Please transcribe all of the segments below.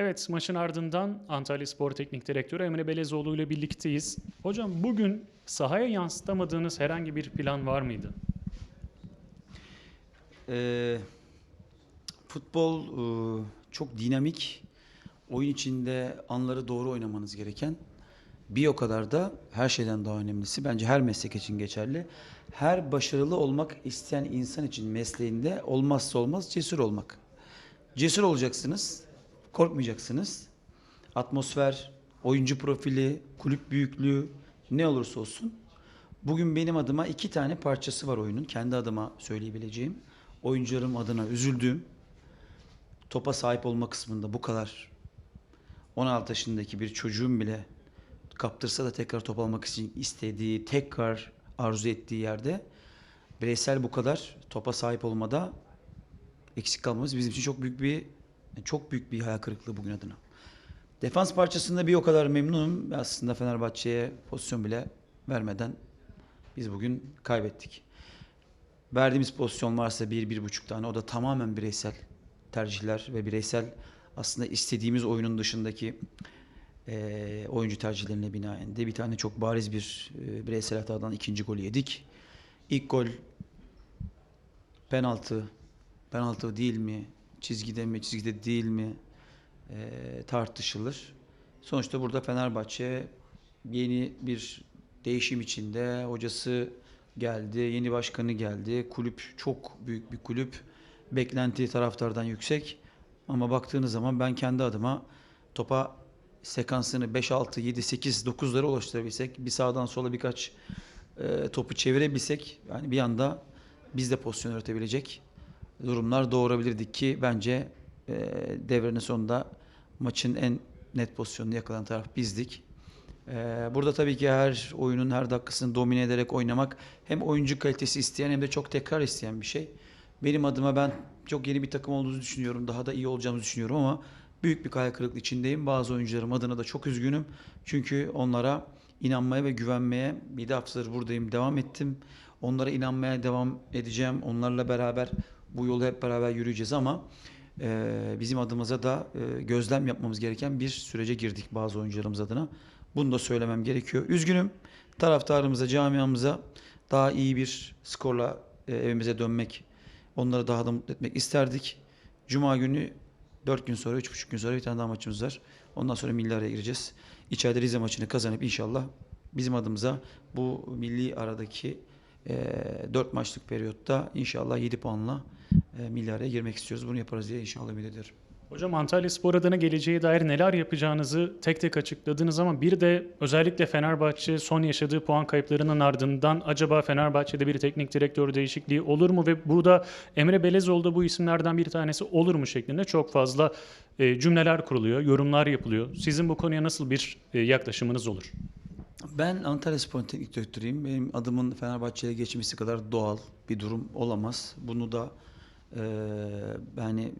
Evet maçın ardından Antalya Spor Teknik Direktörü Emre Belezoğlu ile birlikteyiz. Hocam bugün sahaya yansıtamadığınız herhangi bir plan var mıydı? Ee, futbol e, çok dinamik, oyun içinde anları doğru oynamanız gereken bir o kadar da her şeyden daha önemlisi bence her meslek için geçerli. Her başarılı olmak isteyen insan için mesleğinde olmazsa olmaz cesur olmak. Cesur olacaksınız, korkmayacaksınız. Atmosfer, oyuncu profili, kulüp büyüklüğü ne olursa olsun Bugün benim adıma iki tane parçası var oyunun. Kendi adıma söyleyebileceğim. Oyuncularım adına üzüldüğüm. Topa sahip olma kısmında bu kadar 16 yaşındaki bir çocuğun bile kaptırsa da tekrar top almak için istediği, tekrar arzu ettiği yerde bireysel bu kadar topa sahip olmada eksik kalmamız bizim için çok büyük bir çok büyük bir hayal kırıklığı bugün adına. Defans parçasında bir o kadar memnunum. Aslında Fenerbahçe'ye pozisyon bile vermeden biz bugün kaybettik. Verdiğimiz pozisyon varsa bir, bir buçuk tane o da tamamen bireysel tercihler ve bireysel aslında istediğimiz oyunun dışındaki eee, oyuncu tercihlerine binaen de bir tane çok bariz bir eee, bireysel hatadan ikinci golü yedik. İlk gol penaltı, penaltı değil mi, çizgide mi, çizgide değil mi eee, tartışılır. Sonuçta burada Fenerbahçe yeni bir değişim içinde. Hocası geldi, yeni başkanı geldi. Kulüp çok büyük bir kulüp. Beklenti taraftardan yüksek. Ama baktığınız zaman ben kendi adıma topa sekansını 5, 6, 7, 8, 9'lara ulaştırabilsek, bir sağdan sola birkaç e, topu çevirebilsek, yani bir anda biz de pozisyon üretebilecek durumlar doğurabilirdik ki bence e, devrenin sonunda maçın en net pozisyonunu yakalayan taraf bizdik. Ee, Burada tabii ki her oyunun her dakikasını domine ederek oynamak hem oyuncu kalitesi isteyen hem de çok tekrar isteyen bir şey. Benim adıma ben çok yeni bir takım olduğumuzu düşünüyorum. Daha da iyi olacağımızı düşünüyorum ama büyük bir hayal kırıklığı içindeyim. Bazı oyuncularım adına da çok üzgünüm. Çünkü onlara inanmaya ve güvenmeye bir de haftadır buradayım devam ettim. Onlara inanmaya devam edeceğim. Onlarla beraber bu yolu hep beraber yürüyeceğiz ama e, bizim adımıza da e, gözlem yapmamız gereken bir sürece girdik bazı oyuncularımız adına. Bunu da söylemem gerekiyor. Üzgünüm. Taraftarımıza, camiamıza daha iyi bir skorla e, evimize dönmek, onları daha da mutlu etmek isterdik. Cuma günü 4 gün sonra, 3,5 gün sonra bir tane daha maçımız var. Ondan sonra milli araya gireceğiz. İçeride Rize maçını kazanıp inşallah bizim adımıza bu milli aradaki 4 maçlık periyotta inşallah 7 puanla e, milli araya girmek istiyoruz. Bunu yaparız diye inşallah ümit ediyorum. Hocam Antalya Spor adına geleceğe dair neler yapacağınızı tek tek açıkladınız ama bir de özellikle Fenerbahçe son yaşadığı puan kayıplarının ardından acaba Fenerbahçe'de bir teknik direktör değişikliği olur mu ve burada Emre Belezoğlu da bu isimlerden bir tanesi olur mu şeklinde çok fazla e, cümleler kuruluyor, yorumlar yapılıyor. Sizin bu konuya nasıl bir e, yaklaşımınız olur? Ben Antalya Spor Teknik Direktörüyüm. Benim adımın Fenerbahçe'ye geçmesi kadar doğal bir durum olamaz. Bunu da eee yani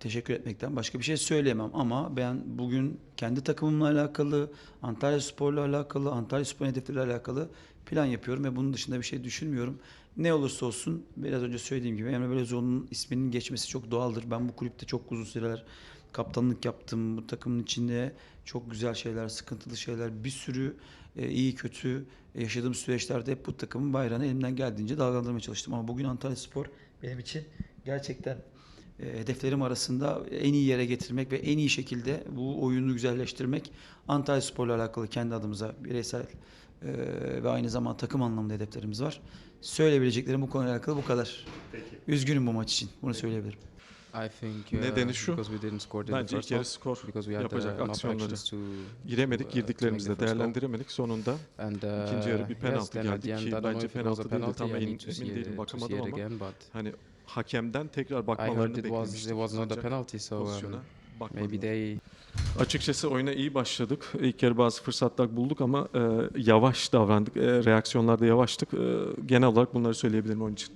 teşekkür etmekten başka bir şey söyleyemem ama ben bugün kendi takımımla alakalı, Antalya Spor'la alakalı, Antalya Spor hedefleriyle alakalı plan yapıyorum ve bunun dışında bir şey düşünmüyorum. Ne olursa olsun biraz önce söylediğim gibi Emre Belözoğlu'nun isminin geçmesi çok doğaldır. Ben bu kulüpte çok uzun süreler kaptanlık yaptım. Bu takımın içinde çok güzel şeyler, sıkıntılı şeyler, bir sürü e, iyi kötü yaşadığım süreçlerde hep bu takımın bayrağını elimden geldiğince dalgalandırmaya çalıştım. Ama bugün Antalya Spor benim için gerçekten e, hedeflerim arasında en iyi yere getirmek ve en iyi şekilde bu oyunu güzelleştirmek. Antalya Spor'la alakalı kendi adımıza bireysel e, ve aynı zamanda takım anlamında hedeflerimiz var. Söyleyebileceklerim bu konuyla alakalı bu kadar. Üzgünüm bu maç için. Bunu söyleyebilirim. I think Nedeni uh, şu, because we didn't score in the Bence ilk yarı skor yapacak uh, aksiyonları giremedik, uh, to make girdiklerimizi the de first goal. değerlendiremedik. Sonunda And, ikinci yarı bir uh, penaltı yes, geldi ki bence penaltı değildi. Tam emin, emin değilim bakamadım ama hani hakemden tekrar bakmalarını beklemiştim. um, pozisyona bakmadılar. Açıkçası oyuna iyi başladık. İlk yarı bazı fırsatlar bulduk ama e, yavaş davrandık. E, reaksiyonlarda yavaştık. E, genel olarak bunları söyleyebilirim oyun için.